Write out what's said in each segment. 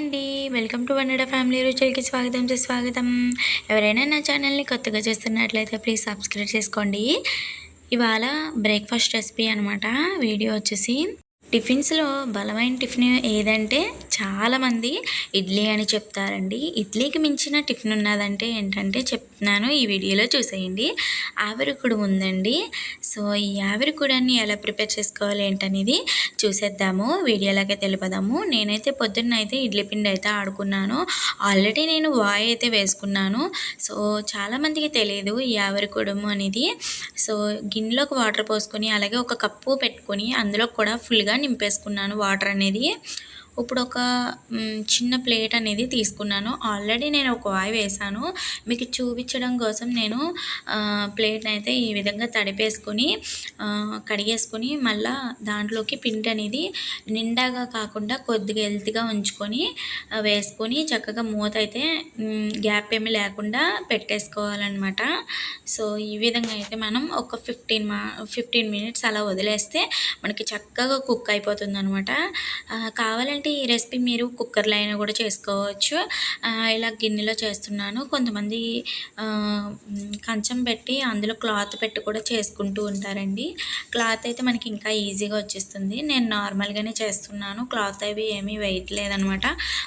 అండి. Welcome to వన్నడ family రుచులకి స్వాగతం స్వాగతం ఎవరైనా నా ఛానల్ని కొత్తగా చూస్తున్నట్లయితే ప్లీజ్ సబ్స్క్రైబ్ చేసుకోండి. ఇవాళ బ్రేక్ఫాస్ట్ రెసిపీ అనమాట వీడియో వచ్చేసి టిఫిన్స్లో బలమైన టిఫిన్ ఏదంటే చాలామంది ఇడ్లీ అని చెప్తారండి. ఇడ్లీకి మించిన టిఫిన్ ఉన్నదంటే ఏంటంటే చెప్తున్నాను ఈ వీడియోలో చూసేయండి. ఆవిరికుడు ఉందండి. సో ఈ ఆవిరికుడాన్ని ఎలా ప్రిపేర్ చేసుకోవాలి ఏంటనేది చూసేద్దాము. వీడియోలోకి తెలిపదాము. నేనైతే పొద్దున్న అయితే ఇడ్లీ పిండి అయితే ఆడుకున్నాను. ఆల్రెడీ నేను వాయ్ అయితే వేసుకున్నాను. సో చాలామందికి తెలియదు ఈ ఆవిరికుడము అనేది. సో గిన్నెలోకి వాటర్ పోసుకొని అలాగే ఒక కప్పు పెట్టుకొని అందులో కూడా ఫుల్గా నింపేసుకున్నాను వాటర్ అనేది. ఇప్పుడు ఒక చిన్న ప్లేట్ అనేది తీసుకున్నాను. ఆల్రెడీ నేను ఒక వాయి వేసాను. మీకు చూపించడం కోసం నేను ప్లేట్ని అయితే ఈ విధంగా తడిపేసుకొని కడిగేసుకొని మళ్ళీ దాంట్లోకి పిండి అనేది నిండాగా కాకుండా కొద్దిగా హెల్త్గా ఉంచుకొని వేసుకొని చక్కగా మూత అయితే గ్యాప్ ఏమీ లేకుండా పెట్టేసుకోవాలన్నమాట. సో ఈ విధంగా అయితే మనం ఒక ఫిఫ్టీన్ మా ఫిఫ్టీన్ మినిట్స్ అలా వదిలేస్తే మనకి చక్కగా కుక్ అయిపోతుంది అనమాట కావాలంటే ఈ రెసిపీ మీరు కుక్కర్లో అయినా కూడా చేసుకోవచ్చు. ఇలా గిన్నెలో చేస్తున్నాను. కొంతమంది కంచం పెట్టి అందులో క్లాత్ పెట్టి కూడా చేసుకుంటూ ఉంటారండి. క్లాత్ అయితే మనకి ఇంకా ఈజీగా వచ్చేస్తుంది. నేను నార్మల్గానే చేస్తున్నాను. క్లాత్ అవి ఏమీ వేయట్లేదనమాట.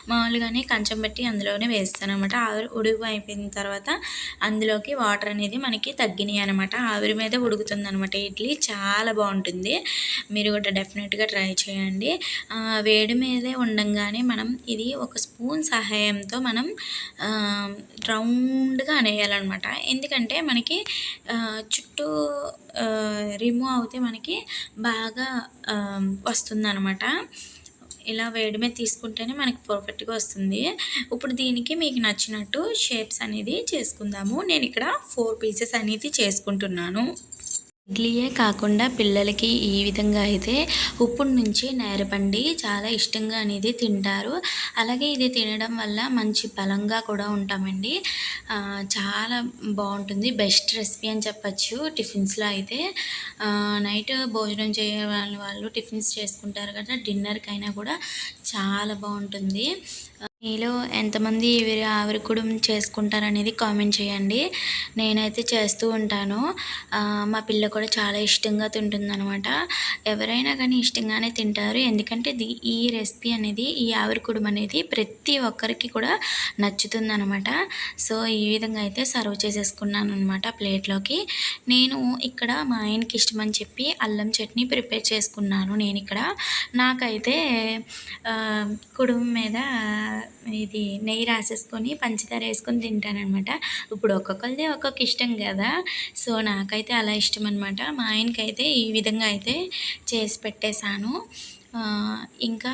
మామూలుగానే కంచం పెట్టి అందులోనే వేస్తాను అనమాట ఆవిరి ఉడుగు అయిపోయిన తర్వాత అందులోకి వాటర్ అనేది మనకి తగ్గినాయి అనమాట. ఆవిరి మీద ఉడుకుతుంది అనమాట ఇడ్లీ. చాలా బాగుంటుంది. మీరు కూడా డెఫినెట్గా ట్రై చేయండి. వేడి మీద ఉండంగానే మనం ఇది ఒక స్పూన్ సహాయంతో మనం రౌండ్గా అనేయాలన్నమాట. ఎందుకంటే మనకి చుట్టూ రిమూవ్ అవుతే మనకి బాగా వస్తుందన్నమాట. ఇలా వేడి మీద తీసుకుంటేనే మనకి పర్ఫెక్ట్గా వస్తుంది. ఇప్పుడు దీనికి మీకు నచ్చినట్టు షేప్స్ అనేది చేసుకుందాము. నేను ఇక్కడ ఫోర్ పీసెస్ అనేది చేసుకుంటున్నాను. ఇడ్లీయే కాకుండా పిల్లలకి ఈ విధంగా అయితే ఉప్పుడు నుంచి నేరపండి చాలా ఇష్టంగా అనేది తింటారు. అలాగే ఇది తినడం వల్ల మంచి బలంగా కూడా ఉంటామండి. చాలా బాగుంటుంది. బెస్ట్ రెసిపీ అని చెప్పచ్చు టిఫిన్స్లో అయితే. నైట్ భోజనం చేయ వాళ్ళు టిఫిన్స్ చేసుకుంటారు కదా డిన్నర్కైనా కూడా చాలా బాగుంటుంది. మీలో ఎంతమంది ఆవిరి ఆవిరికుడం చేసుకుంటారనేది కామెంట్ చేయండి. నేనైతే చేస్తూ ఉంటాను. మా పిల్ల కూడా చాలా ఇష్టంగా తింటుందనమాట ఎవరైనా కానీ ఇష్టంగానే తింటారు. ఎందుకంటే ఈ రెసిపీ అనేది ఈ ఆవిరికుడం అనేది ప్రతి ఒక్కరికి కూడా నచ్చుతుందనమాట సో ఈ విధంగా అయితే సర్వ్ చేసేసుకున్నాను అనమాట ప్లేట్లోకి. నేను ఇక్కడ మా ఆయనకి ఇష్టం ఇష్టమని చెప్పి అల్లం చట్నీ ప్రిపేర్ చేసుకున్నాను నేను ఇక్కడ నాకైతే కుడుము మీద ఇది నెయ్యి రాసేసుకొని పంచదార వేసుకొని తింటానమాట ఇప్పుడు ఒక్కొక్కరిది ఒక్కొక్క ఇష్టం కదా. సో నాకైతే అలా ఇష్టం అనమాట మా ఆయనకైతే ఈ విధంగా అయితే చేసి పెట్టేశాను. ఇంకా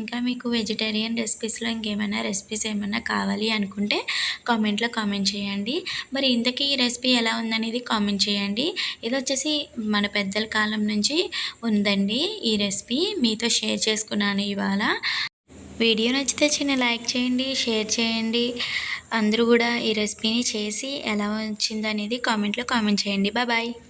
ఇంకా మీకు వెజిటేరియన్ రెసిపీస్లో ఇంకేమైనా రెసిపీస్ ఏమైనా కావాలి అనుకుంటే కామెంట్లో కామెంట్ చేయండి. మరి ఇంతకీ ఈ రెసిపీ ఎలా ఉందనేది కామెంట్ చేయండి. ఇది వచ్చేసి మన పెద్దల కాలం నుంచి ఉందండి ఈ రెసిపీ మీతో షేర్ చేసుకున్నాను ఇవాళ. వీడియో నచ్చితే చిన్న లైక్ చేయండి షేర్ చేయండి. అందరూ కూడా ఈ రెసిపీని చేసి ఎలా వచ్చిందనేది కామెంట్లో కామెంట్ చేయండి. బాయ్